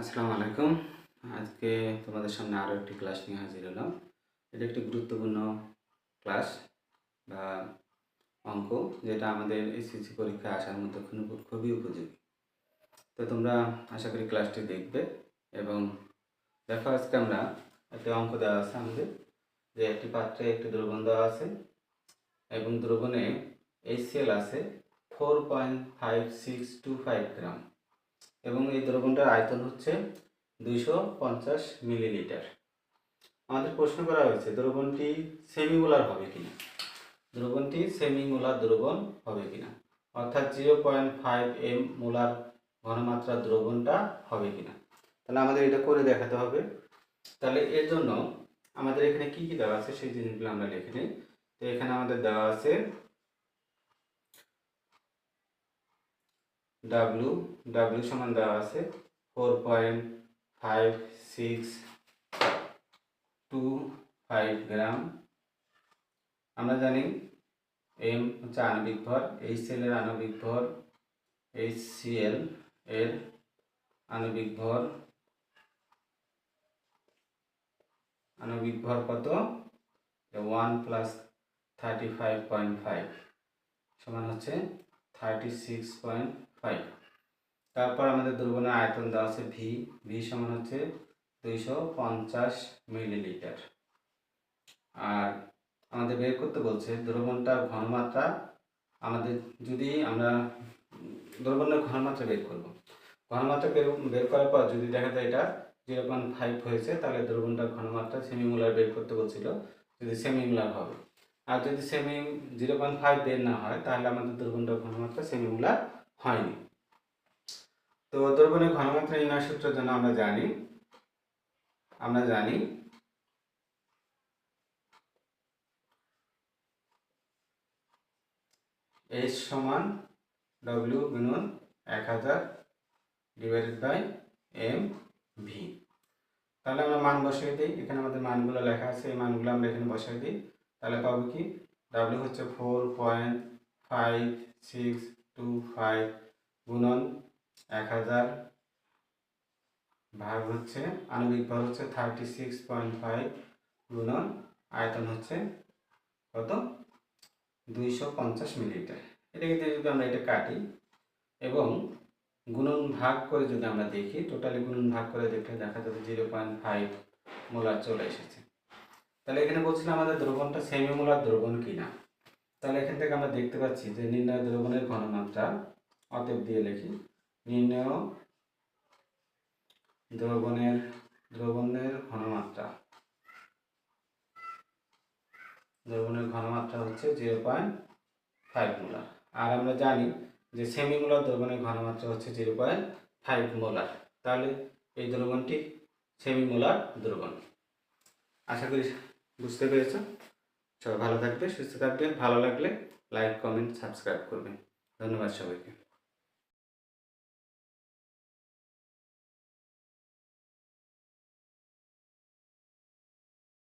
আসসালামু আলাইকুম। আজকে তোমাদের সামনে আরও একটি ক্লাস নিয়ে হাজির হলাম। এটা একটি গুরুত্বপূর্ণ ক্লাস বা অঙ্ক যেটা আমাদের এসএসসি পরীক্ষায় আসার মধ্যে খুবই উপযোগী। তো তোমরা আশা করি ক্লাসটি দেখবে এবং দেখো আজকে আমরা একটা অঙ্ক দেওয়া আছে আমাদের, যে একটি পাত্রে একটি দ্রবণ দেওয়া আছে এবং দ্রবণে এইচসিএল আছে four point five six two five gram এবং এই দ্রবণটার আয়তন হচ্ছে দুইশো পঞ্চাশ মিলিলিটার। আমাদের প্রশ্ন করা হয়েছে, দ্রবণটি সেমিমোলার হবে কিনা? দ্রবণটি সেমিমোলার দ্রবণ হবে কিনা? অর্থাৎ zero point five M molar ঘনমাত্রার দ্রবণটা হবে কিনা? তাহলে আমাদের এটা করে দেখাতে হবে। তাহলে এর জন্য আমাদের এখানে কি কি দেওয়া আছে সেই জিনিসগুলো আমরা লিখে নিই। তো এখানে আমাদের দেওয়া আছে ডাব্লু ডাব্লু সমান দেওয়া আছে four point five six two five gram আমরা জানি এম হচ্ছে আণবিক ভর এইচ এল এর আণবিক ভর এইচ সি এল এর আণবিক ভর আণবিক ভর কত? One plus thirty five point five সমান হচ্ছে থার্টি সিক্স পয়েন্ট ফাইভ তারপর আমাদের দ্রবণের আয়তন দেওয়া আছে ভি ভি সমান হচ্ছে দুইশো পঞ্চাশ মিলিলিটার। আর আমাদের বের করতে বলছে দ্রবণটার ঘনমাত্রা। আমাদের যদি আমরা দ্রবণের ঘনমাত্রা বের করব। ঘনমাত্রা বের বের করার পর যদি দেখা যায় এটা জিরো পয়েন্ট ফাইভ হয়েছে, তাহলে দ্রবণটার ঘনমাত্রা সেমিমুলার বের করতে বলছিল। যদি সেমিমুলার হবে। আর যদি সেমি জিরো পয়েন্ট ফাইভ বের না হয়, তাহলে আমাদের দ্রবণটার ঘনমাত্রা সেমিমুলার হয়নি। তো দ্রবণের ঘনমাত্রা নির্ণয় সূত্রের জন্য আমরা জানি আমরা জানি এইচ সমান ডব্লিউ গুণন এক হাজার ডিভাইডেড বাই এম ভি তাহলে আমরা মান বসিয়ে দিই। এখানে আমাদের মানগুলো লেখা আছে, এই মানগুলো আমরা এখানে বসিয়ে দিই। তাহলে পাবো কি? ডাব্লিউ হচ্ছে four point five six two five গুণন এক হাজার ভাগ হচ্ছে আণবিক ভর হচ্ছে থার্টি সিক্স পয়েন্ট ফাইভ গুণন আয়তন হচ্ছে কত? দুইশো পঞ্চাশ মিলিলিটার এটা কিন্তু যদি আমরা এটা কাটি এবং গুণন ভাগ করে যদি আমরা দেখি টোটালি গুণন ভাগ করে দেখলে দেখা যাবে জিরো পয়েন্ট ফাইভ মোলার চলে এসেছে। তাহলে এখানে বলছিলাম আমাদের দ্রবণটা সেমি মোলার দ্রবণ কিনা। তাহলে এখান থেকে আমরা দেখতে পাচ্ছি যে নির্ণয় দ্রবণের ঘনমাত্রা, অতএব দিয়ে লিখি, নির্ণয় দ্রবণের দ্রবণের ঘনমাত্রা। দ্রবণের ঘনমাত্রা হচ্ছে জিরো পয়েন্ট ফাইভ মোলার আর আমরা জানি যে সেমি মোলার দ্রবণের ঘনমাত্রা হচ্ছে জিরো পয়েন্ট ফাইভ মোলার তাহলে এই দ্রবণটি সেমি মোলার দ্রবণ। আশা করি বুঝতে পেরেছ? সবাই ভালো থাকবে, সুস্থ থাকবে ভালো লাগলে লাইক কমেন্ট সাবস্ক্রাইব করবেন। ধন্যবাদ সবাইকে।